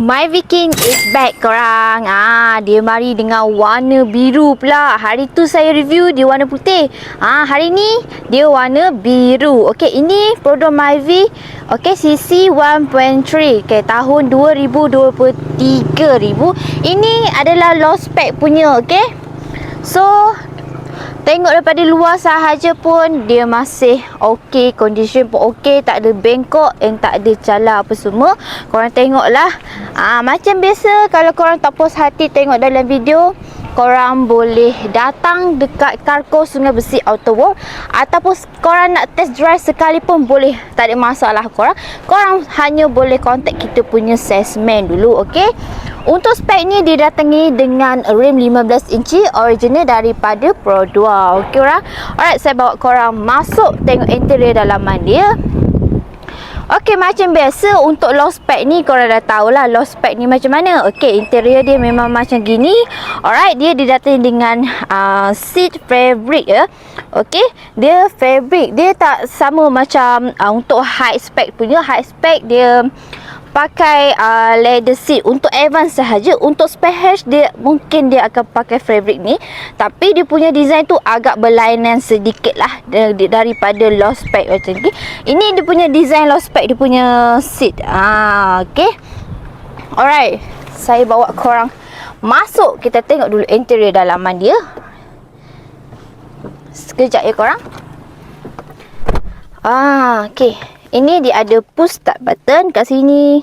My Viking is back korang. Ah, dia mari dengan warna biru pula. Hari tu saya review dia warna putih. Ah, hari ni dia warna biru. Okey, ini produk Myvi. Okey, CC 1.3. Okey, tahun 2023 ribu. Ini adalah low spec punya, okey. So, Tengok daripada luar sahaja pun dia masih okey, condition pun okey, tak ada bengkok dan tak ada cala apa semua. Korang tengoklah. Ah macam biasa kalau korang tak puas hati tengok dalam video, korang boleh datang dekat Carco Sungai Besi Auto World ataupun korang nak test drive sekali pun boleh. Tak ada masalah korang. Korang hanya boleh contact kita punya salesman dulu, okey? Untuk spek ni didatangi dengan rim 15 inci original daripada Pro 2. Okey orang. Alright, saya bawa korang masuk tengok interior dalaman dia. Okey, macam biasa untuk low spec ni korang dah tahulah low spec ni macam mana. Okey, interior dia memang macam gini. Alright, dia didatangi dengan uh, seat fabric ya. Okey, dia fabric. Dia tak sama macam uh, untuk high spec punya. High spec dia pakai uh, leather seat untuk Evans sahaja. Untuk spare hash dia mungkin dia akan pakai fabric ni. Tapi dia punya design tu agak berlainan sedikit lah daripada low spec macam ni. Ini dia punya design low spec dia punya seat. Ah okey. Alright. Saya bawa korang masuk. Kita tengok dulu interior dalaman dia. Sekejap ya korang. Ah okey ini dia ada push start button kat sini.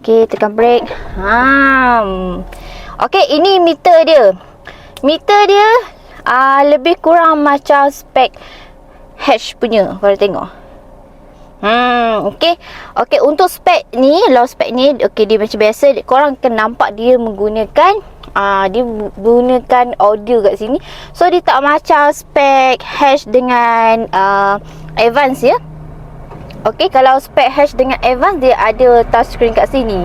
Okey, tekan brake. Ha. Okey, ini meter dia. Meter dia uh, lebih kurang macam spek hatch punya. Kalau tengok. Hmm, okey. Okey, untuk spek ni, low spek ni, okey dia macam biasa. Korang akan nampak dia menggunakan uh, dia gunakan audio kat sini. So dia tak macam spek hash dengan uh, advance ya. Okey, kalau spek hash dengan advance dia ada touchscreen kat sini.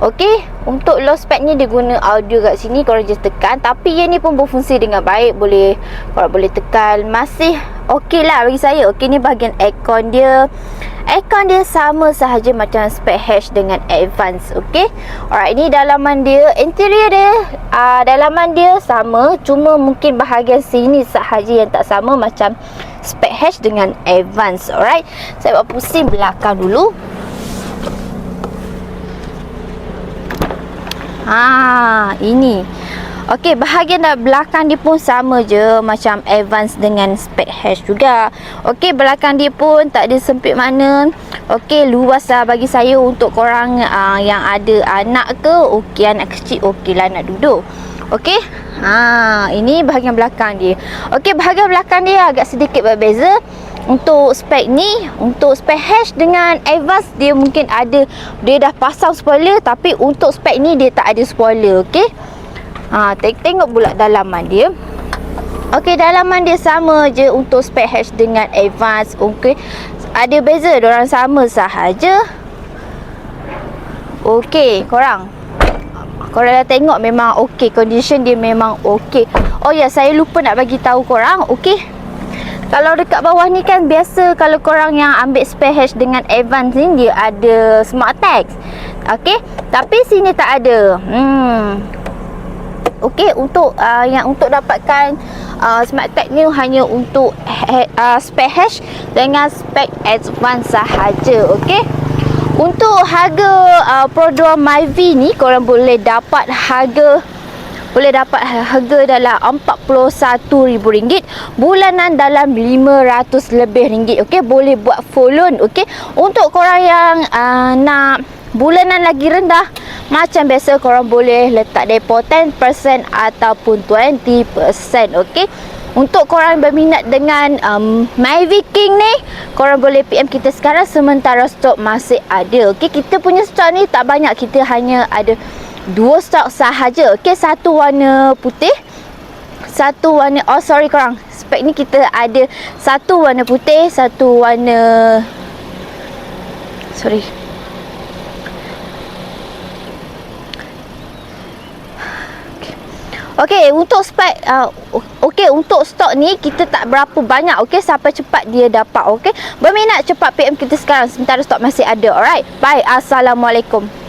Okey, untuk low spec ni dia guna audio kat sini korang just tekan tapi yang ni pun berfungsi dengan baik boleh korang boleh tekan masih okey lah bagi saya. Okey ni bahagian aircon dia. Aircon dia sama sahaja macam spec hash dengan advance. Okey. Alright, ini dalaman dia. Interior dia uh, dalaman dia sama cuma mungkin bahagian sini sahaja yang tak sama macam spec hash dengan advance. Alright. Saya buat pusing belakang dulu. Ha, ini. Okey, bahagian dah belakang dia pun sama je macam advance dengan spec hash juga. Okey, belakang dia pun tak ada sempit mana. Okey, luas lah bagi saya untuk korang uh, yang ada anak ke, okey anak kecil okey lah nak duduk. Okey. Ha, ini bahagian belakang dia. Okey, bahagian belakang dia agak sedikit berbeza. Untuk spek ni, untuk spek hash dengan Advance dia mungkin ada dia dah pasang spoiler tapi untuk spek ni dia tak ada spoiler, okey? Ha, tengok pula dalaman dia. Okey, dalaman dia sama je untuk spek hash dengan Advance, okey. Ada beza, orang sama sahaja. Okey, korang. Korang dah tengok memang okey, condition dia memang okey. Oh ya, saya lupa nak bagi tahu korang, okey. Kalau dekat bawah ni kan biasa kalau korang yang ambil spare hash dengan advance ni dia ada smart tags. Okey, tapi sini tak ada. Hmm. Okey, untuk uh, yang untuk dapatkan uh, smart tag ni hanya untuk ha- uh, spare hash dengan spek advance sahaja. Okey. Untuk harga uh, Pro 2 Myvi ni korang boleh dapat harga boleh dapat harga dalam RM41,000 bulanan dalam RM500 lebih ringgit okey boleh buat full loan okey untuk korang yang uh, nak bulanan lagi rendah macam biasa korang boleh letak depo 10% ataupun 20% okey untuk korang berminat dengan um, My Viking ni Korang boleh PM kita sekarang Sementara stok masih ada Okay kita punya stok ni tak banyak Kita hanya ada dua stok sahaja. Okey, satu warna putih. Satu warna oh sorry korang. Spek ni kita ada satu warna putih, satu warna sorry. Okey, untuk spek uh, okey untuk stok ni kita tak berapa banyak okey sampai cepat dia dapat okey. Berminat cepat PM kita sekarang sementara stok masih ada. Alright. Bye. Assalamualaikum.